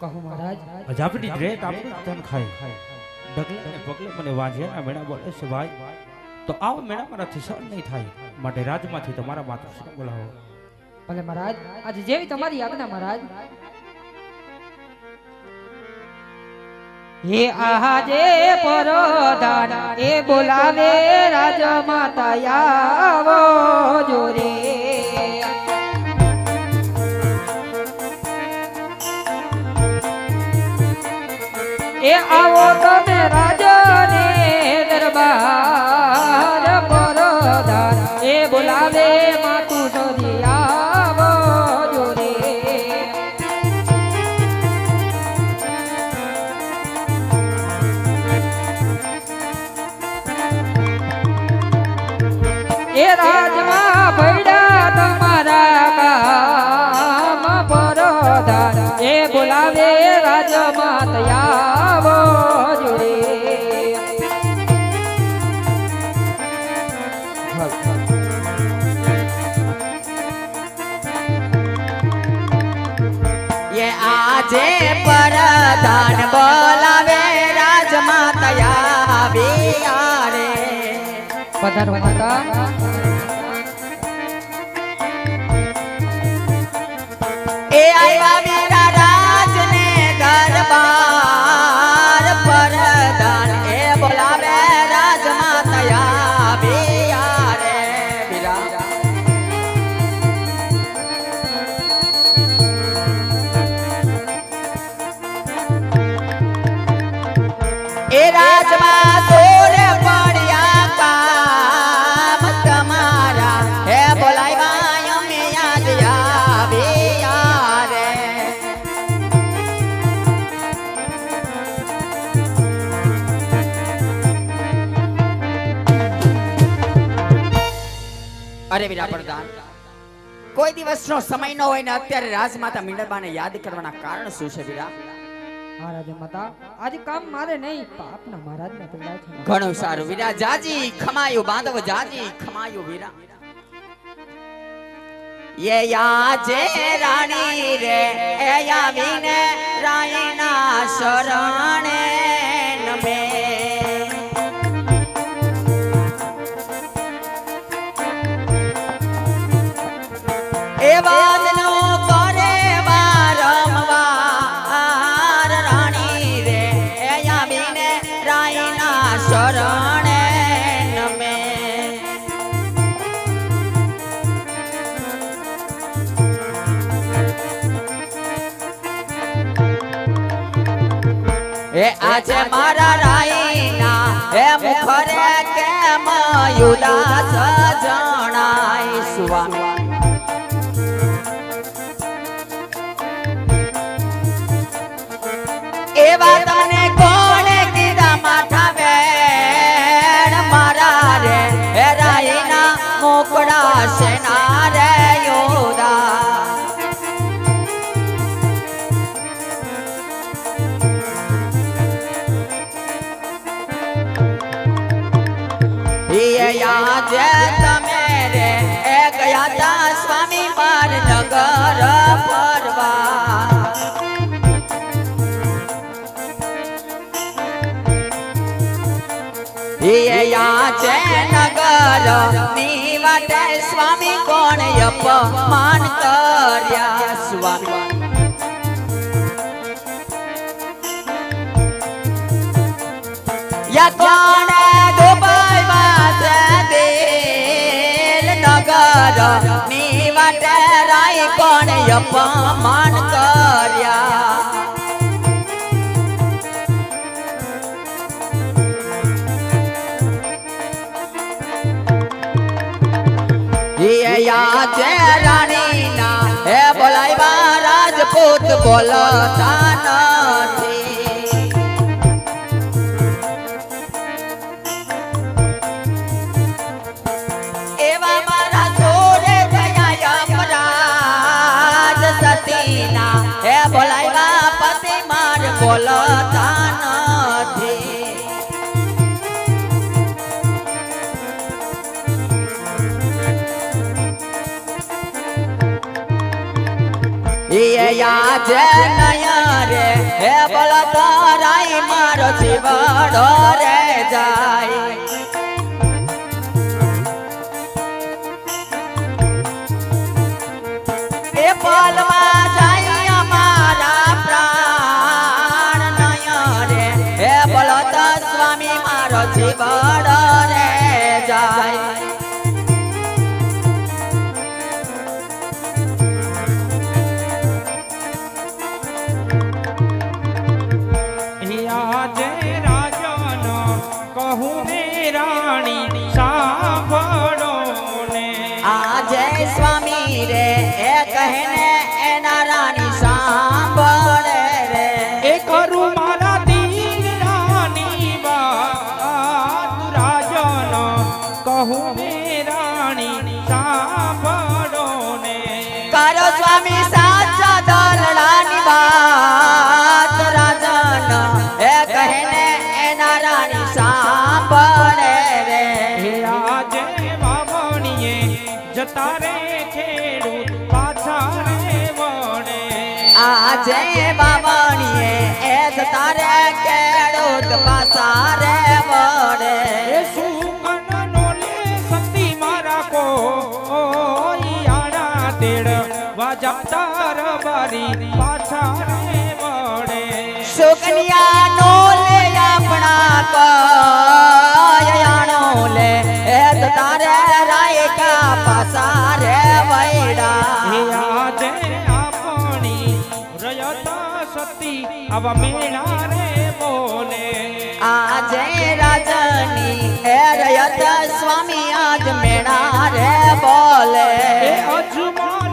કહો મહારાજ. અજાપડી ગ્રેટ આપણે તન ખાય ડગલે ને પગલે મને વાંજ્યાના મેળા બોલે છે ભાઈ તો આવો મેળા મારાથી સહન નહીં થાય. માટે રાજમાંથી તમારા માતૃશ્રી બોલાવો. ભલે મહારાજ આજે જેવી તમારી આજ્ઞા મહારાજ. હે આજે પરોધાન એ બોલાવે રાજમાતા આવો જોરે આવો તમે રાજને આજે પરધાન બોલાવે રાજમાતા આવી આરે પધારો માતા અરે વીરા પ્રધાન કોઈ દિવસનો સમય ન હોય ને અત્યારે રાજમાતા મીંડબાને યાદ કરવાના કારણ શું છે વીરા? મહારાજ માતા આજે કામ મારે નહીં આપના મહારાજને પીડા છે. ઘણું સારું વીરા જાજી ખમાયો બાંધવ જાજી ખમાયો વીરા. યે યાજે રાણી રે એ યાવીને રાણીના શરણે એ આજે મારા રાઈના એ મુખરે કેમ યુદાસ યા જે તમે રે, એ ગયા તા સ્વામી માર નગર નગરની વાટે સ્વામી કોણ અપમાન કર્યા સ્વામી? યા કોણ અપમાન કર્યા. રાણી ના હે બોલાય રાજપૂત બોલતા. માર બોલતા નથી એ આજે નયા રે હે બળ તરાઈ મારો જીવડો રે ને રાણી સાંભળો ને કરો સ્વામી સાચા દલડાની વાત રાજન એ કહેને એના રાણી સાંભળે રે આજે વાવણીએ જતા રે ખેડૂત પાછા રે વણે આજે બામણીએ એ તારે ખેડૂત પાછા રે વણે એ વાજપતાર બારી પાછા રે વળે. સુકન્યા નો લે આપણા કયાણો લે. એ તો તારે રાયકા પાસા રે હે આજે આપણી રયત સતી આવા મેળા રે બોલે. આજે રાજની એ રયત સ્વામી આજ મેળા રે બોલે. અજમાન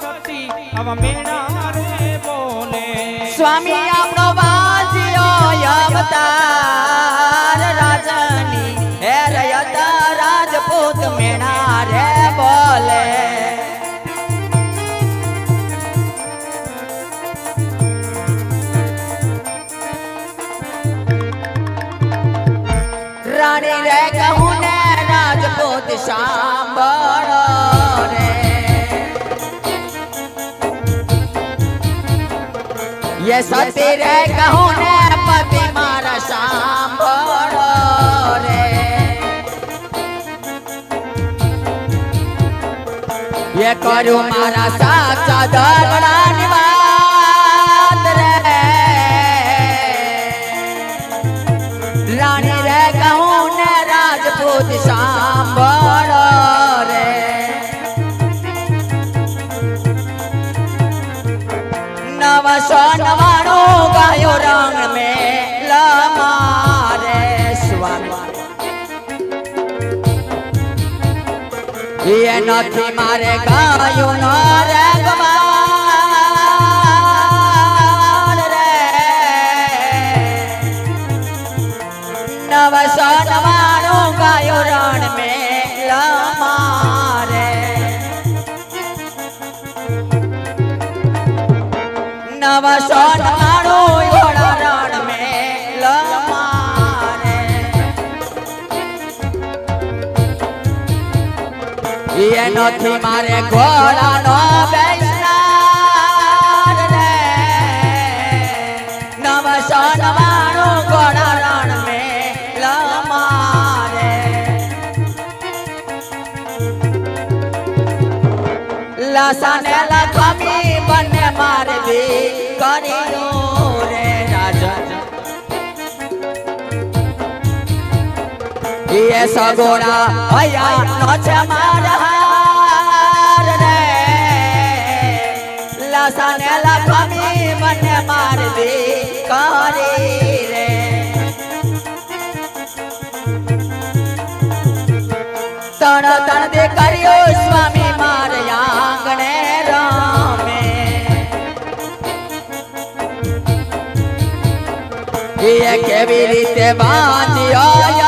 સતી આવા મેળા રે બોલે. સ્વામી, આપણો વાજ્યો અવતાર રાજની. હે રયત રાજપૂત મેણા રે બોલે. રાણી રે કહું ને રાજપૂત સાંભળો. એ સતી રે કહું ને પતિ મારા સાંભળો રે એ કર્યું મારા સાચા ધરણાની એ નથી મારે ગાયું નો રે ગમાર રે. નવસો નવાણું ગાયો રણ મે લમારે નવસો નથી મારે ઘોડાનો બેસનાર રે. નવાણું ઘોડા રણ મેં લમારે લસને લખમી બંને મારવી કર્યું રે રાજા. એ સગોડા અયા નો છે મારા. લસને લખમી મને મારે બી કરી રે. તણ તણ દે કર્યો સ્વામી માર આંગણે રામે. એ કેવી રીતે બાંધ્યો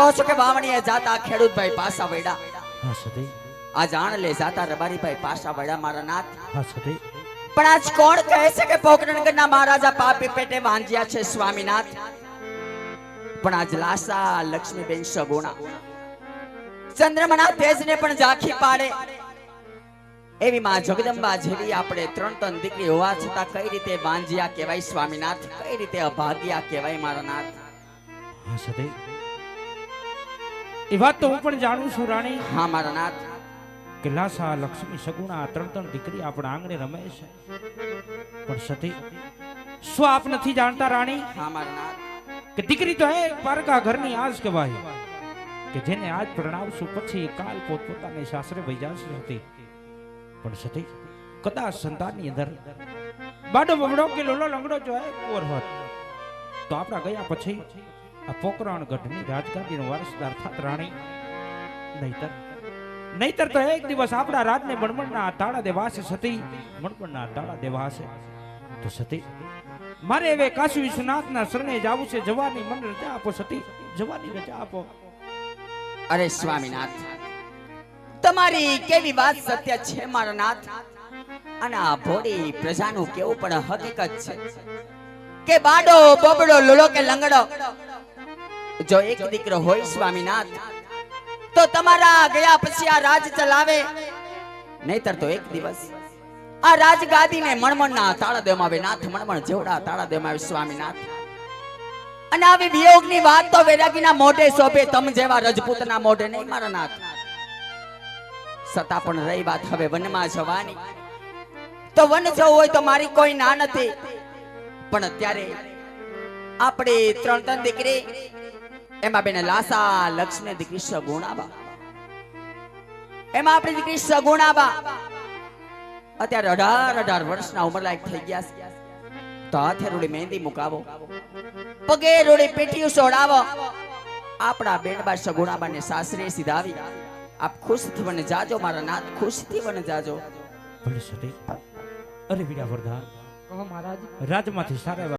કહો છો કે વાવણીએ જાતા ખેડૂતભાઈ પાસા વૈડા હા સતી. આ જાણ લે જાતા રબારીભાઈ પાસા વૈડા મારા નાથ. હા સતી. પણ આજ કોણ કહે છે કે પોકરણગરના મહારાજા પાપી પેટે વાંજ્યા છે સ્વામીનાથ? પણ આજ લાસા લક્ષ્મીબેન સગુણા. ચંદ્રમના તેજને પણ ઝાંખી પાડે. એવી માં જગદંબા જેવી આપણે ત્રણ ત્રણ દીકરી હોવા છતાં કઈ રીતે વાંજ્યા કહેવાય સ્વામીનાથ? કઈ રીતે અભાગ્યા કહેવાય મારા નાથ? એ વાત તો હું પણ જાણું છું રાણી. હા મારા નાથ. કે લાસા લક્ષ્મી સગુણા ત્રણ ત્રણ દીકરી આપણા આંગણે રમે છે. પણ સતી શું આપ નથી જાણતા રાણી? હા મારા નાથ. કે દીકરી તો હે પારકા ઘરની આજ કહેવાય. કે જેને આજ પ્રણાવશું પછી કાલ પોતપોતાને સાસરે વહી જશે હતી. પણ સતી કદાચ સંતાનની અંદર બાડો બબડો કે લોલો લંગડો જો હે કોર હોત. તો આપણા ગયા પછી આ પોકરણ ગઢની રાજગાદીનો વારસદાર થાત રાણી. નહીતર? નહીતર તો એક દિવસ આપણા રાજને મણમણના તાળા દેવાશે સતી. મણમણના તાળા દેવાશે તો સતી, મારે એવે કાશી વિશ્વનાથના શરણે જાવું છે. જવાની મન રજા આપો સતી. જવાની રજા આપો. અરે સ્વામીનાથ, તમારી કેવી વાત સત્ય છે મારા નાથ? અને આ ભોળી પ્રજાનું કેવું પણ હકીકત છે? કે બાડો, બબડો લોલો કે લંગડો? જો એક દીકરો હોય સ્વામીનાથ, તો તમારા ગયા પછી આ રાજ ચલાવે. નહીતર તો એક દિવસ આ રાજગાદીને મણમણના તાળા દેવામાં આવે, નાથ મણમણ જેવડા તાળા દેવામાં આવે સ્વામીનાથ. અને આવી વિયોગની વાત તો વૈરાગીના મોઢે શોભે, તમ જેવા રજપૂતના મોઢે નહીં, મારા નાથ. છતાં પણ રહી વાત હવે વનમાં જવાની. તો વન જવું હોય તો મારી કોઈ ના નથી. પણ અત્યારે આપણે ત્રણ ત્રણ દીકરી એમાં બેને લાસા લક્ષ્મી દીકરી સગુણાબા. એમાં આપણી દીકરી સગુણાબા. અત્યારે અઢાર અઢાર વર્ષના ઉંમર લાયક થઈ ગયા છે. તો હાથે રોડી મહેંદી મુકાવો. પગે રોડી પેટીયું સોડાવો. આપણા બેનબા સગુણાબાને સાસરે સીધાવી. આપ ખુશથી મને જાજો મારા નાથ ખુશથી મને જાજો. અરે વિડા વરદાન કહો મહારાજ. રાજમાંથી સારા